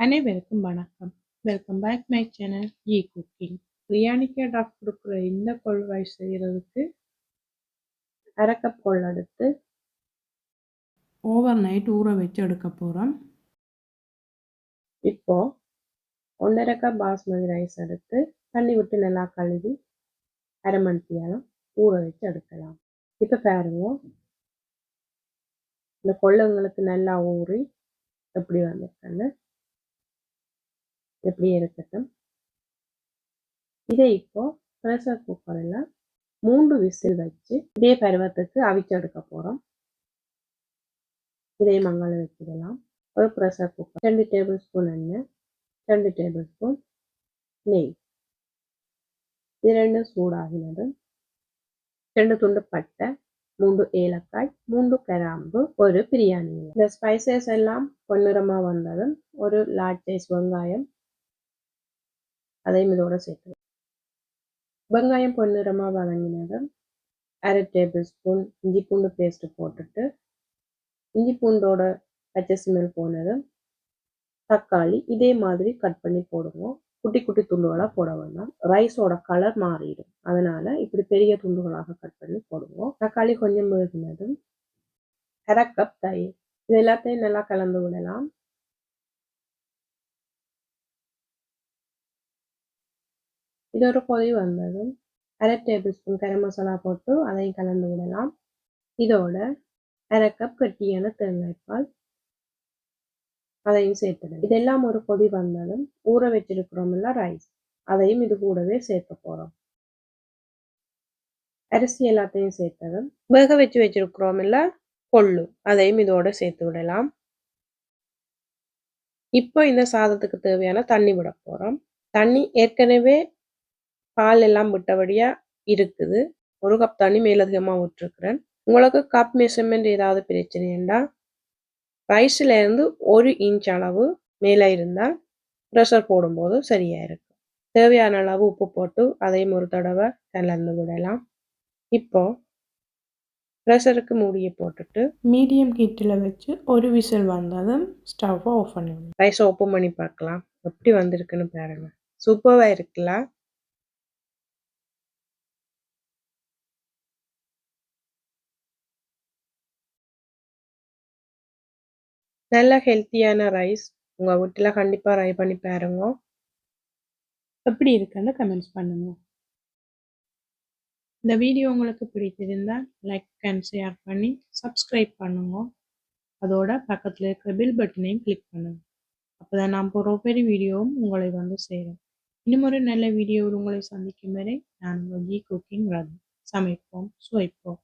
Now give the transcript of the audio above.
அனைவருக்கும் வணக்கம். Welcome back my channel ஈ குக்கிங் பிரியாணிக்கு டாக் கொடுக்குற இந்த கொள்வாய் செய்கிறதுக்கு அரை கப் கொள் எடுத்து ஓவர் நைட் ஊற வச்சு எடுக்க போகிறோம் இப்போ ஒன்றரை கப் பாஸ்மதி ரைஸ் எடுத்து தண்ணி விட்டு நல்லா கழுவி அரை மணித்தியாலும் ஊற வச்சு எடுக்கலாம். இப்போ பாருங்க. இந்த கொள்ளுங்களுக்கு நல்லா ஊறி எப்படி வந்திருக்காங்க எப்படி இருக்கட்டும். இதை இப்போ ப்ரெஷர் குக்கரில் மூன்று விசில் வச்சு இதே பருவத்துக்கு அவிச்செடுக்க போகிறோம் இதே மங்கள வச்சிடலாம். ஒரு ப்ரெஷர் குக்கர் ரெண்டு டேபிள் ஸ்பூன் எண்ணெய் ரெண்டு டேபிள் ஸ்பூன் நெய். இது ரெண்டும் சூடாகினதும் ரெண்டு துண்டு பட்டை மூன்று ஏலக்காய் மூன்று கிராம்பு ஒரு பிரியாணி. இந்த ஸ்பைசஸ் எல்லாம் பொன்னிறமாக வந்ததும் ஒரு லார்ஜ் சைஸ் வெங்காயம் அதையும் இதோட சேர்த்து. வெங்காயம் பொன்னிறமாக வதங்கினதும் அரை டேபிள் ஸ்பூன் இஞ்சி பூண்டு பேஸ்ட்டு போட்டுட்டு இஞ்சி பூண்டோட பச்சை ஸ்மெல் போனதும் தக்காளி இதே மாதிரி கட் பண்ணி போடுவோம். குட்டி குட்டி துண்டுகளாக போட வேண்டாம் ரைஸோட கலர் மாறிடும். அதனால் இப்படி பெரிய துண்டுகளாக கட் பண்ணி போடுவோம். தக்காளி கொஞ்சம் முழுகினதும் அரை கப் தயிர். இது எல்லாத்தையும் நல்லா கலந்து விடலாம். இது ஒரு கொதி வந்ததும் அரை டேபிள் ஸ்பூன் கரம் மசாலா போட்டு அதையும் கலந்து விடலாம். இதோட அரை கப் கட்டியான தேங்காய்ப்பால் அதையும் சேர்த்துடலாம். இதெல்லாம் ஒரு கொதி வந்ததும் ஊற வச்சிருக்கிறோம்ல ரைஸ் அதையும் இது கூடவே சேர்க்க போகிறோம் அரிசி எல்லாத்தையும் சேர்த்ததும் வேக வச்சு வச்சிருக்கிறோம் கொள்ளு அதையும் இதோட சேர்த்து விடலாம். இப்போ இந்த சாதத்துக்கு தேவையான தண்ணி விட போகிறோம் தண்ணி ஏற்கனவே பால் எல்லாம் விட்டபடியாக இருக்குது. ஒரு கப் தண்ணி மேலதிகமாக விட்டுருக்குறேன் உங்களுக்கு கப் மெஷர்மெண்ட் ஏதாவது பிரச்சனைண்டா ரைஸ்லேருந்து ஒரு இன்ச் அளவு மேலே இருந்தால் ப்ரெஷர் போடும்போது சரியாக இருக்கும். தேவையான அளவு உப்பு போட்டு அதையும் ஒரு தடவை கலந்து விடலாம். இப்போ ப்ரெஷருக்கு மூடியை போட்டுட்டு மீடியம் ஹீட்டில் வச்சு ஒரு விசில் வந்ததும் ஸ்டவ்வை ஆஃப் பண்ணிவிடணும் ரைஸை ஓப்பன் பண்ணி பார்க்கலாம். எப்படி வந்திருக்குன்னு பாருங்கள் சூப்பராக இருக்குல்ல? நல்ல ஹெல்த்தியான ரைஸ் உங்கள் வீட்டில் கண்டிப்பாக ட்ரை பண்ணி பாருங்க. எப்படி இருக்குன்னு கமெண்ட்ஸ் பண்ணுங்க. இந்த வீடியோ உங்களுக்கு பிடித்திருந்தால் லைக் அண்ட் ஷேர் பண்ணி சப்ஸ்கிரைப் பண்ணுங்க. அதோட பக்கத்தில் இருக்கிற பில் பட்டனையும் கிளிக் பண்ணுங்க. அப்போ தான் நான் போகிற பெரிய வீடியோவும் உங்களை வந்து சேரும். இன்னும் ஒரு நல்ல வீடியோவில் உங்களை சந்திக்கும் வரை நான் உங்கள் ஜி குக்கிங் ரது சமைப்போம் சுவைப்போம்.